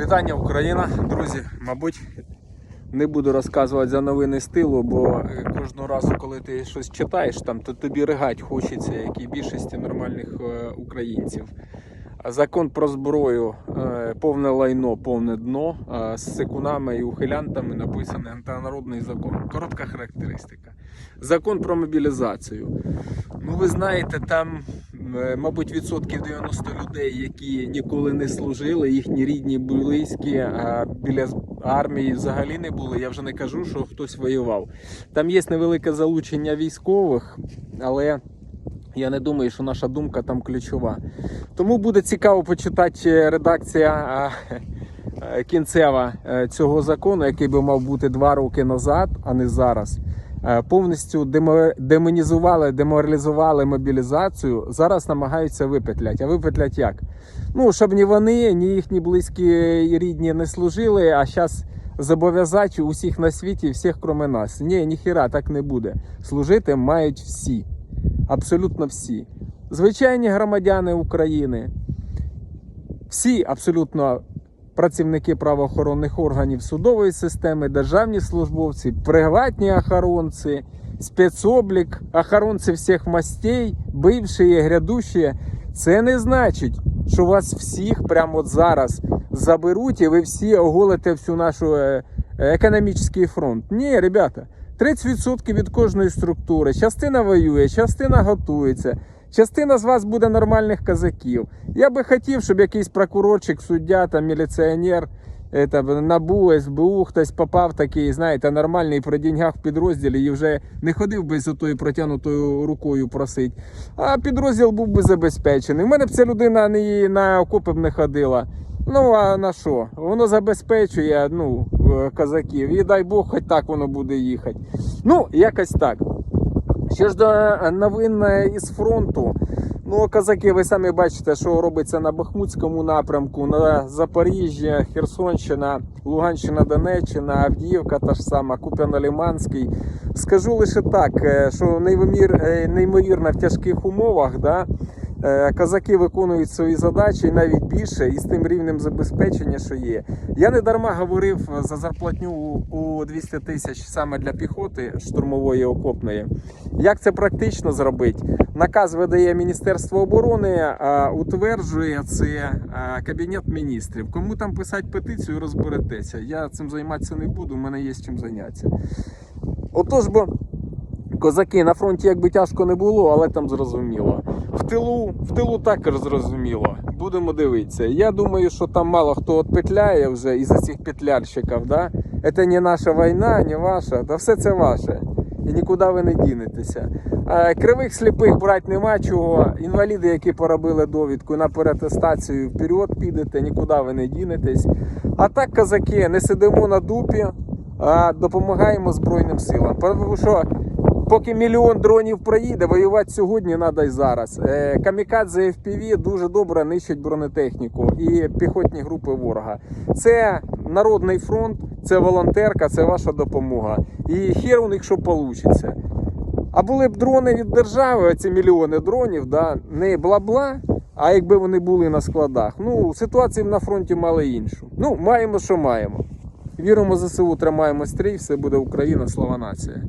Вітання Україна, друзі. Мабуть, не буду розказувати за новини з тилу, бо е, кожного разу, коли ти щось читаєш, там, то тобі ригать хочеться, як і більшості нормальних е, українців. Закон про зброю, е, повне лайно, повне дно. а З секунами і ухилянтами написаний антинародний закон. Коротка характеристика. Закон про мобілізацію. Ну, ви знаєте, там, е, мабуть, відсотків 90 людей, які ніколи не служили, їхні рідні, близькі, біля армії взагалі не були. Я вже не кажу, що хтось воював. Там є невелике залучення військових, але я не думаю, що наша думка там ключова. Тому буде цікаво почитати редакція е, кінцева е, цього закону, який би мав бути два роки назад, а не зараз. Е, Повністю демо- демонізували, деморалізували мобілізацію. Зараз намагаються випетлять. А випетлять як? Ну, щоб ні вони, ні їхні близькі і рідні не служили, а зараз зобов'язати усіх на світі, всіх кроме нас. Ні, ніхіра так не буде. Служити мають всі. Абсолютно всі. Звичайні громадяни України, всі абсолютно працівники правоохоронних органів судової системи, державні службовці, приватні охоронці, спецоблік, охоронці всіх мастей, бивші і грядущі. Це не значить, що вас всіх прямо от зараз заберуть і ви всі оголите всю нашу е, е, економічний фронт. Ні, ребята. 30% від кожної структури. Частина воює, частина готується. Частина з вас буде нормальних казаків. Я би хотів, щоб якийсь прокурорчик, суддя, там, міліціонер, е, там, НАБУ, СБУ, хтось попав такий, знаєте, нормальний при деньгах в підрозділі і вже не ходив би з отою протягнутою рукою просить. А підрозділ був би забезпечений. У мене б ця людина не на окопи б не ходила. Ну а на що? Воно забезпечує ну, е, казаків. І дай Бог, хоч так воно буде їхати. Ну, якось так. Що ж до е, новин е, із фронту, ну козаки, ви самі бачите, що робиться на Бахмутському напрямку, на Запоріжжя, Херсонщина, Луганщина, Донеччина, Авдіївка, та ж сама, Куп'яно-Ліманський. Скажу лише так, е, що неймовірно в тяжких умовах, да, е, казаки виконують свої задачі і навіть більше, і з тим рівнем забезпечення, що є. Я не дарма говорив за зарплатню у- у 200 тисяч саме для піхоти штурмової окопної. Як це практично зробити? Наказ видає Міністерство оборони, утверджує це Кабінет міністрів. Кому там писати петицію, розберетеся. Я цим займатися не буду, у мене є чим зайнятися. Отож бо. Козаки на фронті якби тяжко не було, але там зрозуміло. В тилу, в тилу також зрозуміло. Будемо дивитися. Я думаю, що там мало хто от петляє вже із цих петлярщиків. Да? Це не наша війна, не ваша, та все це ваше. І нікуди ви не дінетеся. Кривих сліпих брати нема чого. Інваліди, які поробили довідку на перетестацію, вперед підете, нікуди ви не дінетесь. А так, казаки, не сидимо на дупі, а допомагаємо Збройним силам. Тому що Поки мільйон дронів проїде, воювати сьогодні треба й зараз. Е, Камікадзе FPV дуже добре нищать бронетехніку і піхотні групи ворога. Це народний фронт, це волонтерка, це ваша допомога. І хер у них що вийде. А були б дрони від держави, оці мільйони дронів, да, не бла-бла. А якби вони були на складах, ну ситуацію на фронті мали іншу. Ну, маємо, що маємо. Віримо ЗСУ, тримаємо стрій, все буде Україна, слава нація.